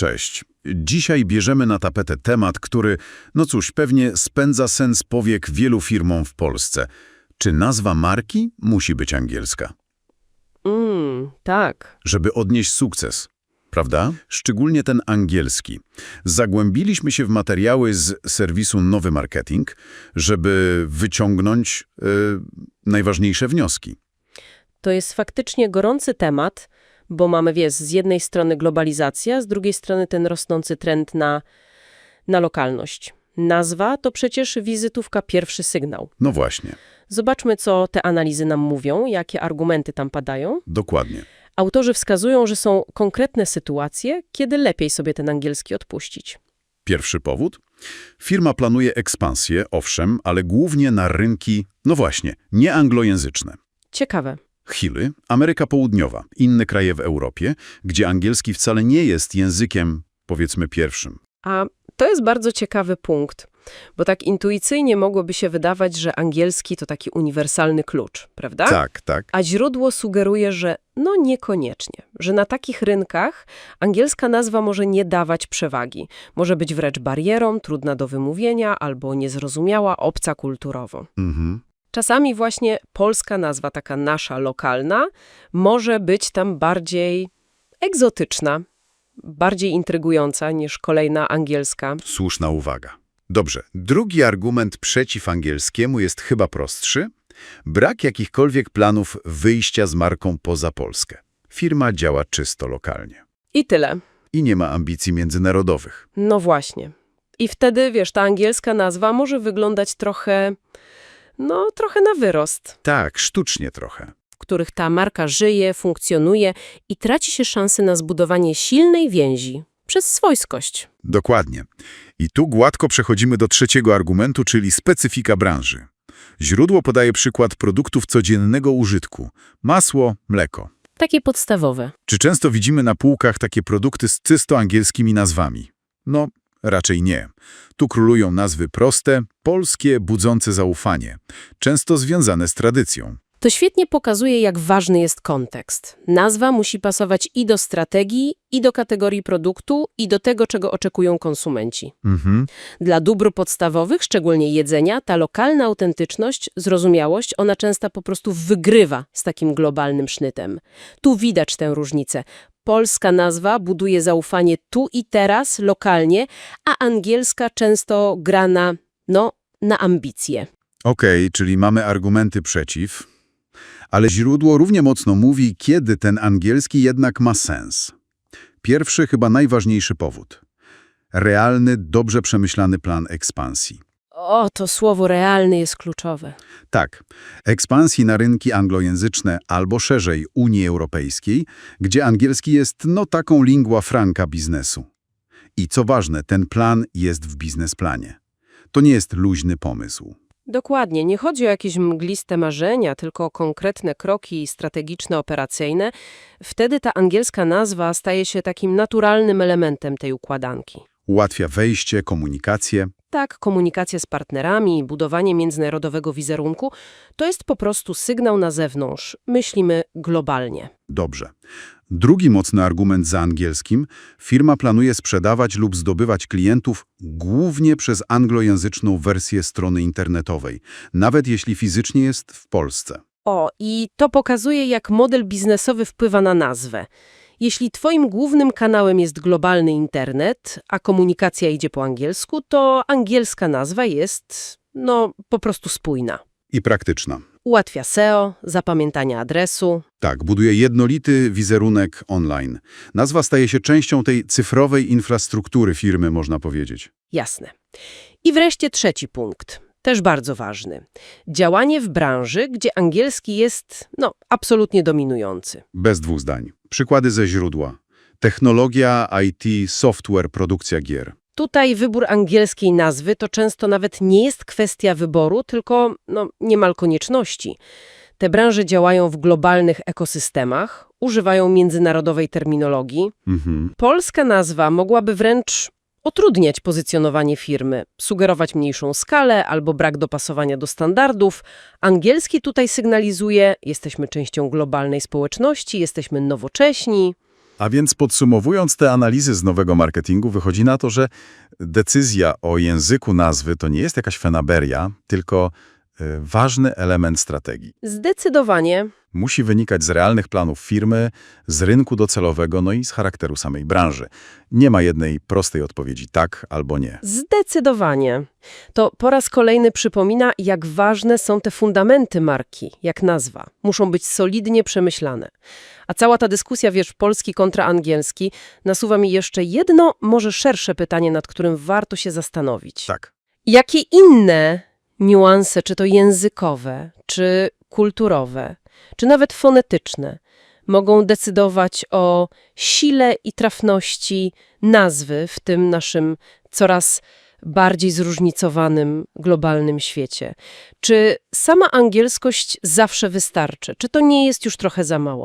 Cześć. Dzisiaj bierzemy na tapetę temat, który, no cóż, pewnie spędza sens powiek wielu firmom w Polsce. Czy nazwa marki musi być angielska, Mm, tak. żeby odnieść sukces? Prawda? Szczególnie ten angielski. Zagłębiliśmy się w materiały z serwisu Nowy Marketing, żeby wyciągnąć y, najważniejsze wnioski. To jest faktycznie gorący temat, bo mamy, wiesz, z jednej strony globalizacja, z drugiej strony ten rosnący trend na, na lokalność. Nazwa to przecież wizytówka, pierwszy sygnał. No właśnie, Zobaczmy, co te analizy nam mówią, jakie argumenty tam padają. dokładnie. Autorzy wskazują, że są konkretne sytuacje, kiedy lepiej sobie ten angielski odpuścić. Pierwszy powód? Firma planuje ekspansję, owszem, ale głównie na rynki, no właśnie, nieanglojęzyczne. Ciekawe. Chiny, Ameryka Południowa, inne kraje w Europie, gdzie angielski wcale nie jest językiem, powiedzmy, pierwszym. A to jest bardzo ciekawy punkt, bo tak intuicyjnie mogłoby się wydawać, że angielski to taki uniwersalny klucz, prawda? Tak, tak. A źródło sugeruje, że no niekoniecznie, że na takich rynkach angielska nazwa może nie dawać przewagi, może być wręcz barierą, trudna do wymówienia albo niezrozumiała, obca kulturowo. Mhm. Czasami właśnie polska nazwa, taka nasza, lokalna, może być tam bardziej egzotyczna, bardziej intrygująca niż kolejna angielska. Słuszna uwaga. Dobrze, drugi argument przeciw angielskiemu jest chyba prostszy. Brak jakichkolwiek planów wyjścia z marką poza Polskę. Firma działa czysto lokalnie. I tyle. I nie ma ambicji międzynarodowych. No właśnie. I wtedy, wiesz, ta angielska nazwa może wyglądać trochę, no trochę na wyrost, Tak, sztucznie trochę. w których ta marka żyje, funkcjonuje i traci się szansy na zbudowanie silnej więzi przez swojskość. Dokładnie. I tu gładko przechodzimy do trzeciego argumentu, czyli specyfika branży. Źródło podaje przykład produktów codziennego użytku. Masło, mleko. Takie podstawowe. Czy często widzimy na półkach takie produkty z czysto angielskimi nazwami? No, raczej nie. Tu królują nazwy proste, polskie, budzące zaufanie, często związane z tradycją. To świetnie pokazuje, jak ważny jest kontekst. Nazwa musi pasować i do strategii, i do kategorii produktu, i do tego, czego oczekują konsumenci. Mhm. Dla dóbr podstawowych, szczególnie jedzenia, ta lokalna autentyczność, zrozumiałość, ona często po prostu wygrywa z takim globalnym sznytem. Tu widać tę różnicę. Polska nazwa buduje zaufanie tu i teraz, lokalnie, a angielska często gra na, no, na ambicje. Okej, czyli mamy argumenty przeciw, ale źródło równie mocno mówi, kiedy ten angielski jednak ma sens. Pierwszy, chyba najważniejszy powód. Realny, dobrze przemyślany plan ekspansji. O, to słowo realny jest kluczowe. Tak, ekspansji na rynki anglojęzyczne albo szerzej Unii Europejskiej, gdzie angielski jest no taką lingua franca biznesu. I co ważne, ten plan jest w biznesplanie. To nie jest luźny pomysł. Dokładnie, nie chodzi o jakieś mgliste marzenia, tylko o konkretne kroki strategiczne, operacyjne. Wtedy ta angielska nazwa staje się takim naturalnym elementem tej układanki. Ułatwia wejście, komunikację. Tak, komunikacja z partnerami, budowanie międzynarodowego wizerunku to jest po prostu sygnał na zewnątrz. Myślimy globalnie. Dobrze. Drugi mocny argument za angielskim. Firma planuje sprzedawać lub zdobywać klientów głównie przez anglojęzyczną wersję strony internetowej, nawet jeśli fizycznie jest w Polsce. O, i to pokazuje, jak model biznesowy wpływa na nazwę. Jeśli twoim głównym kanałem jest globalny internet, a komunikacja idzie po angielsku, to angielska nazwa jest, no, po prostu spójna. I praktyczna. Ułatwia SEO, zapamiętanie adresu. Tak, buduje jednolity wizerunek online. Nazwa staje się częścią tej cyfrowej infrastruktury firmy, można powiedzieć. Jasne. I wreszcie trzeci punkt, też bardzo ważny. Działanie w branży, gdzie angielski jest, no, absolutnie dominujący. Bez dwóch zdań. Przykłady ze źródła. Technologia, IT, software, produkcja gier. Tutaj wybór angielskiej nazwy to często nawet nie jest kwestia wyboru, tylko no, niemal konieczności. Te branże działają w globalnych ekosystemach, używają międzynarodowej terminologii. Mhm. Polska nazwa mogłaby wręcz utrudniać pozycjonowanie firmy, sugerować mniejszą skalę albo brak dopasowania do standardów. Angielski tutaj sygnalizuje, jesteśmy częścią globalnej społeczności, jesteśmy nowocześni. A więc podsumowując te analizy z nowego marketingu, wychodzi na to, że decyzja o języku nazwy to nie jest jakaś fenaberia, tylko y, ważny element strategii. Zdecydowanie. Musi wynikać z realnych planów firmy, z rynku docelowego, no i z charakteru samej branży. Nie ma jednej prostej odpowiedzi tak albo nie. Zdecydowanie. To po raz kolejny przypomina, jak ważne są te fundamenty marki, jak nazwa. Muszą być solidnie przemyślane. A cała ta dyskusja, wiesz, polski kontra angielski, nasuwa mi jeszcze jedno, może szersze pytanie, nad którym warto się zastanowić. Tak. Jakie inne niuanse, czy to językowe, czy kulturowe, czy nawet fonetyczne, mogą decydować o sile i trafności nazwy w tym naszym coraz bardziej zróżnicowanym globalnym świecie? Czy sama angielskość zawsze wystarczy? Czy to nie jest już trochę za mało?